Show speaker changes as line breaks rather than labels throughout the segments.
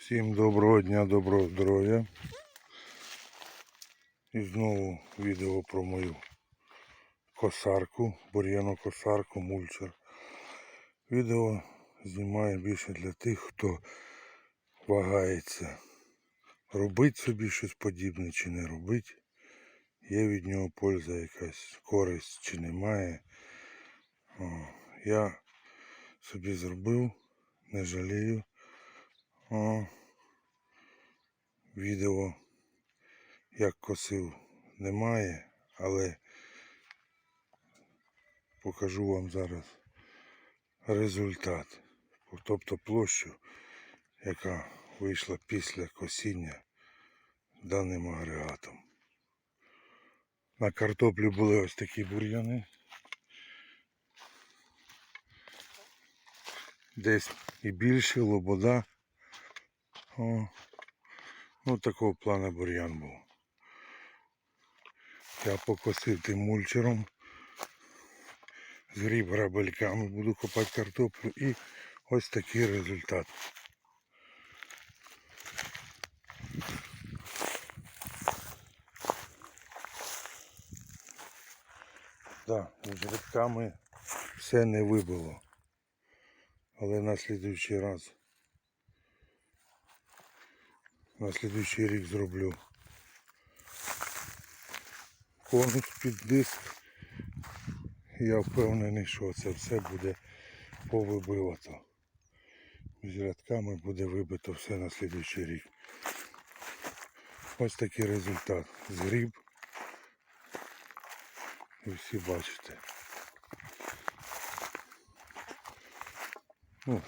Всім доброго дня, доброго здоров'я. І знову відео про мою косарку, бур'яну косарку, мульчер. Відео знімаю більше для тих, хто вагається. Робить собі щось подібне чи не робить. Є від нього польза якась, користь чи немає. О, я собі зробив, не жалію. О, відео як косив немає, але покажу вам зараз результат. Тобто площу, яка вийшла після косіння даним агрегатом. На картоплі були ось такі бур'яни. Десь і більше, лобода. О, ну такого плану бур'ян був. Я покосив тим мульчером. Згріб грабельками, буду копати картоплю і ось такий результат. Да, з грибками все не вибило. Але на слідуючий раз на слідуючий рік зроблю конус під диск. Я впевнений, що це все буде повибивато. Між рядками буде вибито все на слідуючий рік. Ось такий результат. Згріб. Ви всі бачите. Ну,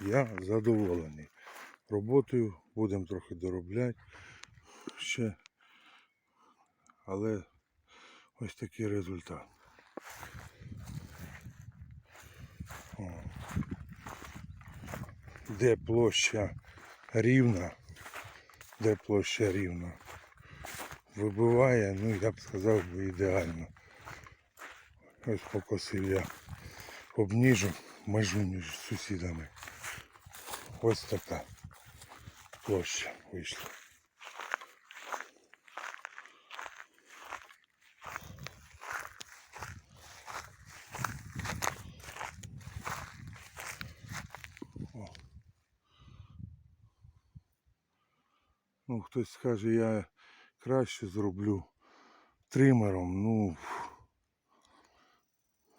я задоволений. Роботою будемо трохи доробляти ще. Але ось такий результат. О. Де площа рівна, де площа рівна. Вибиває, ну я б сказав би ідеально. Ось покосив я обніжу межу між сусідами. Ось така площа вийшла. Ну, хтось скаже, я краще зроблю тримером. Ну,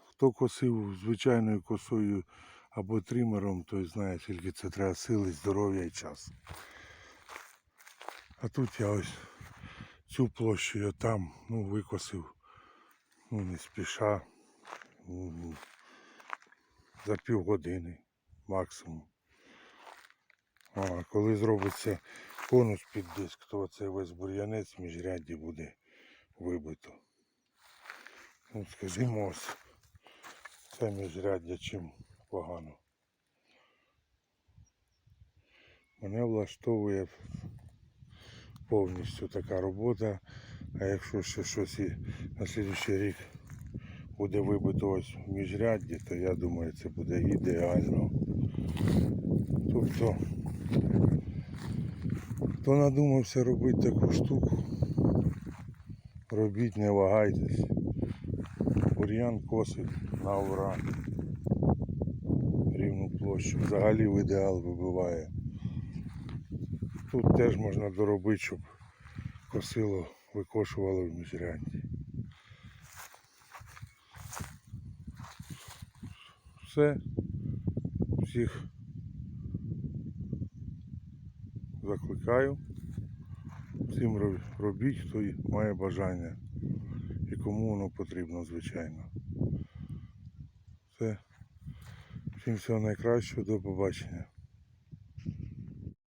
хто косив звичайною косою або тримером, той знає, скільки це треба сили, здоров'я і час. А тут я ось цю площу я там ну, викосив, ну не спіша, ну, за півгодини максимум. А коли зробиться конус під диск, то цей весь бур'янець міжрядді буде вибито. Ну, скажімо, ось це міжряддя чим погано. Мене влаштовує повністю така робота. А якщо ще щось і на слідуючий рік буде вибито ось в міжрядді, то я думаю це буде ідеально. Тобто, хто надумався робити таку штуку, робіть, не вагайтесь. Бур'ян косить на ура. Рівну площу. Взагалі в ідеал вибиває. Тут теж можна доробити, щоб косило викошувало в міжрядді. Все. Всіх закликаю. Всім робіть, хто має бажання. І кому воно потрібно, звичайно. Все. Всім всього найкращого, до побачення.